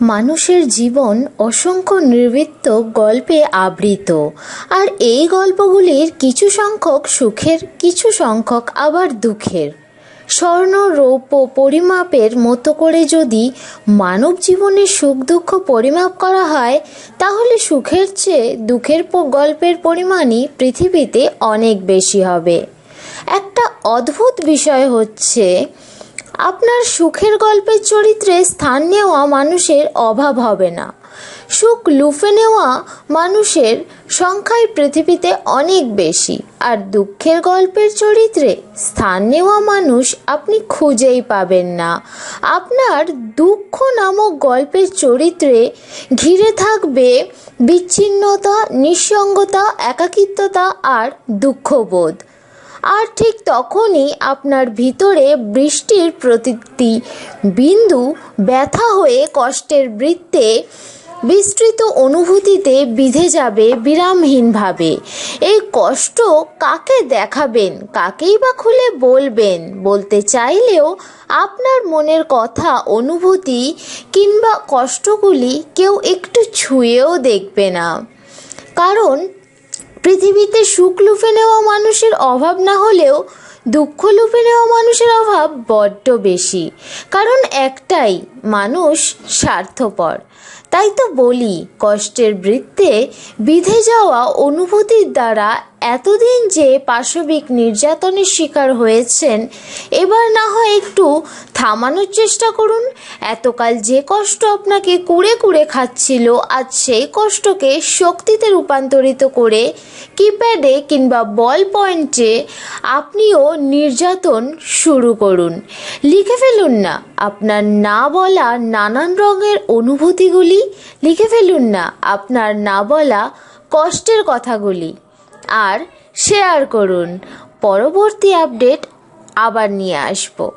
মানুষের জীবন অসংখ্য নির্বৃত্ত গল্পে আবৃত। আর এই গল্পগুলির কিছু সংখ্যক সুখের, কিছু সংখ্যক আবার দুঃখের। স্বর্ণ, রৌপ্য পরিমাপের মতো করে যদি মানব জীবনের সুখ, দুঃখ পরিমাপ করা হয়, তাহলে সুখের চেয়ে দুঃখের গল্পের পরিমাণই পৃথিবীতে অনেক বেশি হবে। একটা অদ্ভুত বিষয় হচ্ছে আপনার সুখের গল্পের চরিত্রে স্থান নেওয়া মানুষের অভাব হবে না। সুখ লুফে নেওয়া মানুষের সংখ্যায় পৃথিবীতে অনেক বেশি। আর দুঃখের গল্পের চরিত্রে স্থান নেওয়া মানুষ আপনি খুঁজেই পাবেন না। আপনার দুঃখ নামক গল্পের চরিত্রে ঘিরে থাকবে বিচ্ছিন্নতা, নিঃসঙ্গতা, একাকিত্বতা আর দুঃখবোধ। আর ঠিক তখনই আপনার ভিতরে বৃষ্টির প্রতিটি বিন্দু ব্যথা হয়ে কষ্টের বৃত্তে বিস্তৃত অনুভূতিতে বিধে যাবে বিরামহীনভাবে। এই কষ্ট কাকে দেখাবেন, কাকেই বা খুলে বলবেন, বলতে চাইলেও আপনার মনের কথা, অনুভূতি কিংবা কষ্টগুলি কেউ একটু ছুঁয়েও দেখবে না। কারণ পৃথিবীতে সুখ লুফে নেওয়া মানুষের অভাব না হলেও দুঃখ লুফে নেওয়া মানুষের অভাব বড্ড বেশি। কারণ একটাই, মানুষ স্বার্থপর। তাই তো বলি, কষ্টের বৃত্তে বিধে যাওয়া অনুভূতির দ্বারা এতদিন যে পাশবিক নির্যাতনের শিকার হয়েছেন, এবার না হয় একটু থামানোর চেষ্টা করুন। এতকাল যে কষ্ট আপনাকে কুড়ে কুড়ে খাচ্ছিল, আজ সেই কষ্টকে শক্তিতে রূপান্তরিত করে কিপ্যাডে কিংবা বল পয়েন্টে আপনিও নির্যাতন শুরু করুন। লিখে ফেলুন না, আপনার না বলা নানান রঙের অনুভূতিগুলি। লিখে ফেলুন না, আপনার না বলা কষ্টের কথাগুলি। আর শেয়ার করুন। পরবর্তী আপডেট আবার নিয়ে আসব।